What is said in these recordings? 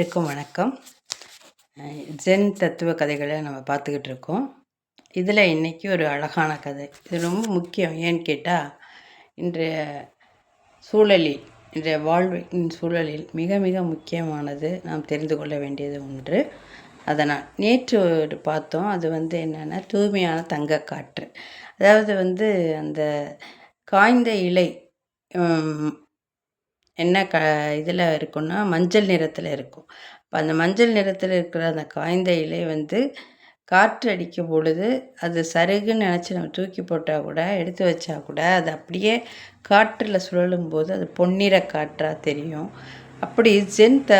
அனைவருக்கும் வணக்கம். ஜென் தத்துவ கதைகளை நம்ம பார்த்துக்கிட்டு இருக்கோம். இதில் இன்றைக்கி ஒரு அழகான கதை. இது ரொம்ப முக்கியம். ஏன்னு கேட்டால் இன்றைய சூழலில் இன்றைய வாழ்வின் சூழலில் மிக மிக முக்கியமானது நாம் தெரிந்து கொள்ள வேண்டியது ஒன்று. அதனால் நேற்று ஒரு பார்த்தோம். அது வந்து என்னென்னா தூய்மையான தங்க காற்று. அதாவது வந்து அந்த காய்ந்த இலை என்ன க இதில் இருக்குன்னா மஞ்சள் நிறத்தில் இருக்கும். இப்போ அந்த மஞ்சள் நிறத்தில் இருக்கிற அந்த காய்ந்த இலை வந்து காற்று அடிக்கும் பொழுது அது சருகுன்னு நினச்சி நம்ம தூக்கி போட்டால் கூட எடுத்து வச்சா கூட அது அப்படியே காற்றில் சுழலும் போது அது பொன்னிற காற்றாக தெரியும். அப்படி ஜென் த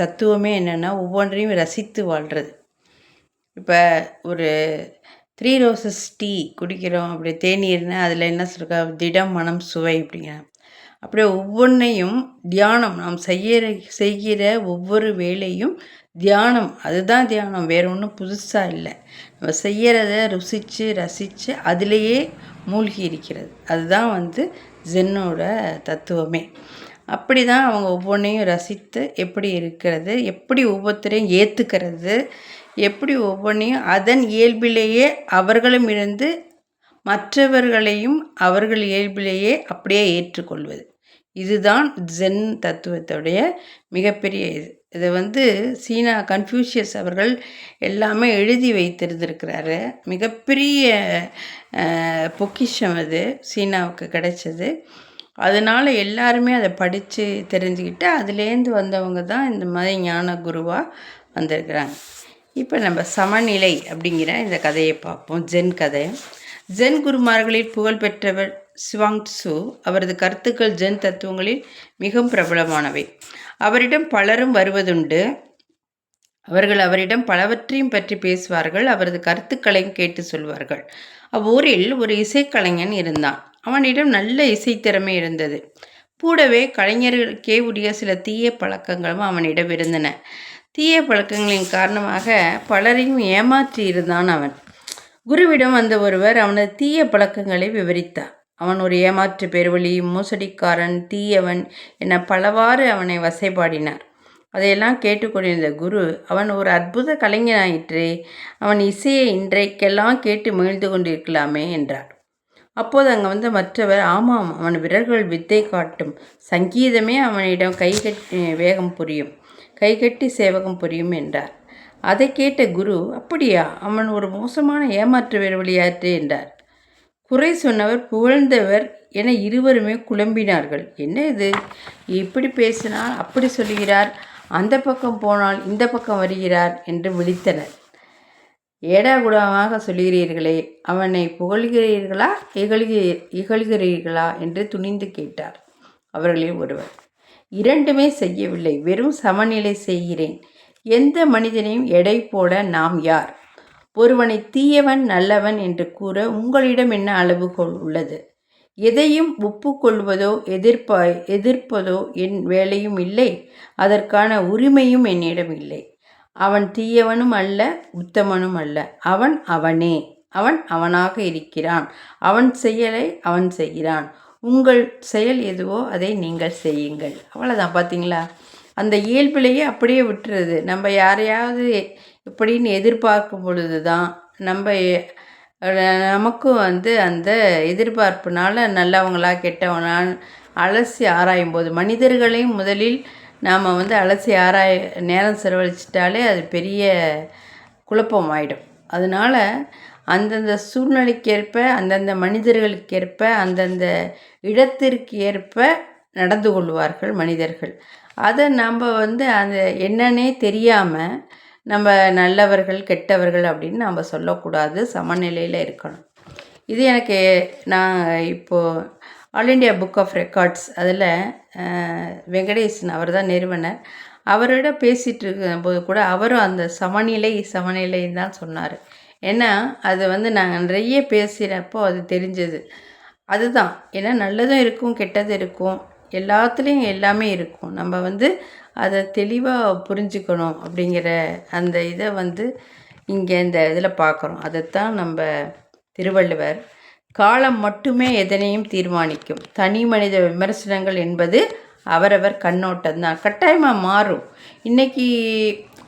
தத்துவமே என்னென்னா ஒவ்வொன்றையும் ரசித்து வாழ்கிறது இப்போ ஒரு த்ரீ ரோசஸ் டீ குடிக்கிறோம் அப்படி தேநீர்னா அதில் என்ன சொல்கிறா திடம் மனம் சுவை அப்படிங்கிற அப்படியே ஒவ்வொன்றையும் தியானம் நாம் செய்கிற செய்கிற ஒவ்வொரு வேலையும் தியானம். அதுதான் தியானம். வேறு ஒன்றும் புதுசாக இல்லை. நம்ம செய்கிறத ருசித்து ரசித்து அதிலேயே மூழ்கி இருக்கிறது. அதுதான் வந்து ஜென்னோட தத்துவமே. அப்படி தான் அவங்க ஒவ்வொன்றையும் ரசித்து எப்படி இருக்கிறது எப்படி ஒவ்வொருத்தரையும் ஏற்றுக்கிறது எப்படி ஒவ்வொன்றையும் அதன் இயல்பிலேயே அவர்களும் இருந்து மற்றவர்களையும் அவர்கள் இயல்பிலேயே அப்படியே ஏற்றுக்கொள்வது. இதுதான் ஜென் தத்துவத்துடைய மிகப்பெரிய இது. இதை வந்து சீனா கன்ஃபியூஷியஸ் அவர்கள் எல்லாமே எழுதி வைத்திருந்திருக்கிறாரு. மிகப்பெரிய பொக்கிஷம் அது சீனாவுக்கு கிடைச்சது. அதனால் எல்லாருமே அதை படித்து தெரிஞ்சுக்கிட்டு அதுலேருந்து வந்தவங்க தான் இந்த மாதிரி ஞான குருவாக வந்திருக்கிறாங்க. இப்போ நம்ம சமநிலை அப்படிங்கிற இந்த கதையை பார்ப்போம். ஜென் கதை. ஜென் குருமார்களில் புகழ்பெற்றவர் சுவாங் சு அவரது கருத்துக்கள் ஜென் தத்துவங்களில் மிகவும் பிரபலமானவை. அவரிடம் பலரும் வருவதுண்டு. அவர்கள் அவரிடம் பலவற்றையும் பற்றி பேசுவார்கள் அவரது கருத்துக்களையும் கேட்டு சொல்வார்கள். அவ்வூரில் ஒரு இசைக்கலைஞன் இருந்தான். அவனிடம் நல்ல இசைத்திறமை இருந்தது. கூடவே கலைஞர்களுக்கே உரிய சில தீய பழக்கங்களும் அவனிடம் இருந்தன. தீய பழக்கங்களின் காரணமாக பலரையும் ஏமாற்றி இருந்தான் அவன். குருவிடம் வந்த ஒருவர் அவனது தீய பழக்கங்களை விவரித்தார். அவன் ஒரு ஏமாற்று பெருவழி மோசடிக்காரன் தீயவன் என பலவாறு அவனை வசைபாடினார். அதையெல்லாம் கேட்டுக்கொண்டிருந்த குரு அவன் ஒரு அற்புத கலைஞனாயிற்றே அவன் இசையை இன்றைக்கெல்லாம் கேட்டு மகிழ்ந்து கொண்டிருக்கலாமே என்றார். அப்போது அங்கே வந்த மற்றவர் ஆமாம் அவன் விரல்கள் வித்தை காட்டும். சங்கீதமே அவனிடம் கைகட்டி வேகம் புரியும். கைகட்டி சேவகம் புரியும் என்றார். அதை கேட்ட குரு அப்படியா? அவன் ஒரு மோசமான ஏமாற்று விரவழியாற்றே என்றார். குறை சொன்னவர் புகழ்ந்தவர் என இருவருமே குழம்பினார்கள். என்ன இது? இப்படி பேசினால் அப்படி சொல்கிறார்? அந்த பக்கம் போனால் இந்த பக்கம் வருகிறார்? என்று விழித்தனர். ஏடாகுடமாக சொல்கிறீர்களே அவனை புகழ்கிறீர்களா இகழ்கிற இகழ்கிறீர்களா? என்று துணிந்து கேட்டார் அவர்களில் ஒருவர். இரண்டுமே செய்யவில்லை வெறும் சமநிலை செய்கிறேன். எந்த மனிதனையும் எடை போட நாம் யார்? ஒருவனை தீயவன் நல்லவன் என்று கூற உங்களிடம் என்ன அளவுகோல் உள்ளது? எதையும் ஒப்புக்கொள்வதோ எதிர்ப்பா எதிர்ப்பதோ என் வேலையும் இல்லை அதற்கான உரிமையும் என்னிடம் இல்லை. அவன் தீயவனும் அல்ல உத்தமனும் அல்ல. அவன் அவனே. அவன் அவனாக இருக்கிறான். அவன் செயலை அவன் செய்கிறான். உங்கள் செயல் எதுவோ அதை நீங்கள் செய்யுங்கள். அவ்வளோதான் பார்த்தீங்களா அந்த இயல்பிலேயே அப்படியே விட்டுறது. நம்ம யாரையாவது இப்படின்னு எதிர்பார்க்கும் பொழுது தான் நம்ம நமக்கும் வந்து அந்த எதிர்பார்ப்புனால் நல்லவங்களா கெட்டவங்களா அலசி ஆராயும் போது மனிதர்களையும் முதலில் நாம் வந்து அலசி ஆராய நேரம் செலவழிச்சிட்டாலே அது பெரிய குழப்பம் ஆகிடும் அதனால் அந்தந்த சூழ்நிலைக்கேற்ப அந்தந்த மனிதர்களுக்கேற்ப அந்தந்த இடத்திற்கு ஏற்ப நடந்து கொள்வார்கள் மனிதர்கள். அதை நம்ம வந்து அந்த என்னன்னே தெரியாமல் நம்ம நல்லவர்கள் கெட்டவர்கள் அப்படின்னு நம்ம சொல்லக்கூடாது. சமநிலையில் இருக்கணும். இது எனக்கு நான் இப்போது all India book of records அதில் வெங்கடேசன் அவர் தான் நிறுவனர். அவரோட பேசிகிட்டு இருக்கும்போது கூட அவரும் அந்த சமநிலை சமநிலைன்னு தான் சொன்னார். ஏன்னா அது வந்து நாங்கள் நிறைய பேசுகிறப்போ அது தெரிஞ்சது. அதுதான். ஏன்னா நல்லதும் இருக்கும் கெட்டதும் இருக்கும். எல்லாத்துலேயும் எல்லாமே இருக்கும். நம்ம வந்து அதை தெளிவாக புரிஞ்சுக்கணும் அப்படிங்கிற அந்த இதை வந்து இங்கே இந்த இதில் பார்க்குறோம் அதைத்தான் நம்ம திருவள்ளுவர் காலம் மட்டுமே எதனையும் தீர்மானிக்கும். தனி மனித விமர்சனங்கள் என்பது அவரவர் கண்ணோட்டம் தான் கட்டாயமாக மாறும். இன்றைக்கி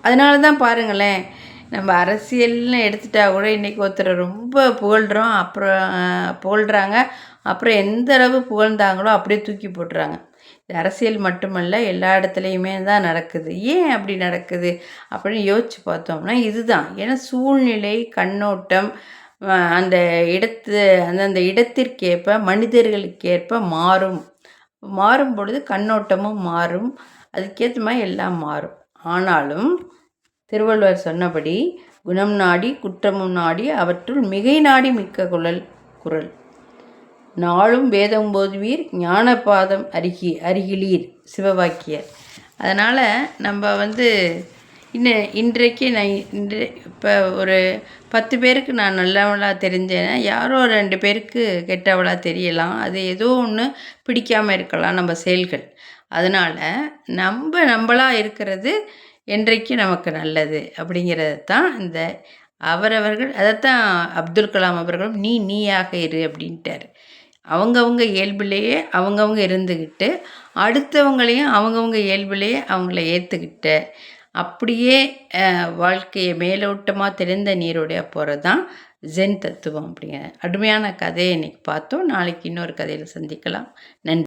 அதனால தான் பாருங்களேன் நம்ம அரசியல்னு எடுத்துட்டா கூட இன்றைக்கி ஒருத்தரை ரொம்ப புகழ்கிறோம் அப்புறம் புகழ்கிறாங்க அப்புறம் எந்த அளவு புகழ்ந்தாங்களோ அப்படியே தூக்கி போட்டுறாங்க. இது அரசியல் மட்டுமல்ல எல்லா இடத்துலையுமே தான் நடக்குது. ஏன் அப்படி நடக்குது அப்படின்னு யோசித்து பார்த்தோம்னா இதுதான். ஏன்னா சூழ்நிலை கண்ணோட்டம் அந்த இடத்து அந்தந்த இடத்திற்கேற்ப மனிதர்களுக்கேற்ப மாறும். மாறும் பொழுது கண்ணோட்டமும் மாறும். அதுக்கேற்ற மாதிரி எல்லாம் மாறும். ஆனாலும் திருவள்ளுவர் சொன்னபடி குணம் நாடி குற்றமும் நாடி அவற்றுள் மிகை நாடி மிக்க குழல் குரல். நாளும் வேதம் போதுவீர் ஞானபாதம் அருகி அருகிலீர் சிவவாக்கியர். அதனால் நம்ம வந்து இன்னும் இன்றைக்கு நான் இன்று இப்போ ஒரு பத்து பேருக்கு நான் நல்லவளாக தெரிஞ்சேன்னா யாரோ ரெண்டு பேருக்கு கெட்டவளாக தெரியலாம். அது ஏதோ ஒன்று பிடிக்காமல் இருக்கலாம் நம்ம செயல்கள். அதனால் நம்ம நம்மளாக இருக்கிறது என்றைக்கு நமக்கு நல்லது அப்படிங்கிறது தான் இந்த அவரவர்கள் அதைத்தான் அப்துல் கலாம் அவர்களும் நீ நீயாக இரு அப்படின்ட்டார். அவங்கவங்க இயல்பிலேயே அவங்கவங்க இருந்துக்கிட்டு அடுத்தவங்களையும் அவங்கவுங்க இயல்பிலேயே அவங்கள ஏற்றுக்கிட்ட அப்படியே வாழ்க்கையை மேலோட்டமாக தெரிந்த நீரோடைய போகிறது தான் ஜென் தத்துவம் அப்படிங்கிற அருமையான கதையை இன்றைக்கி பார்த்தோம். நாளைக்கு இன்னொரு கதையில் சந்திக்கலாம். நன்றி.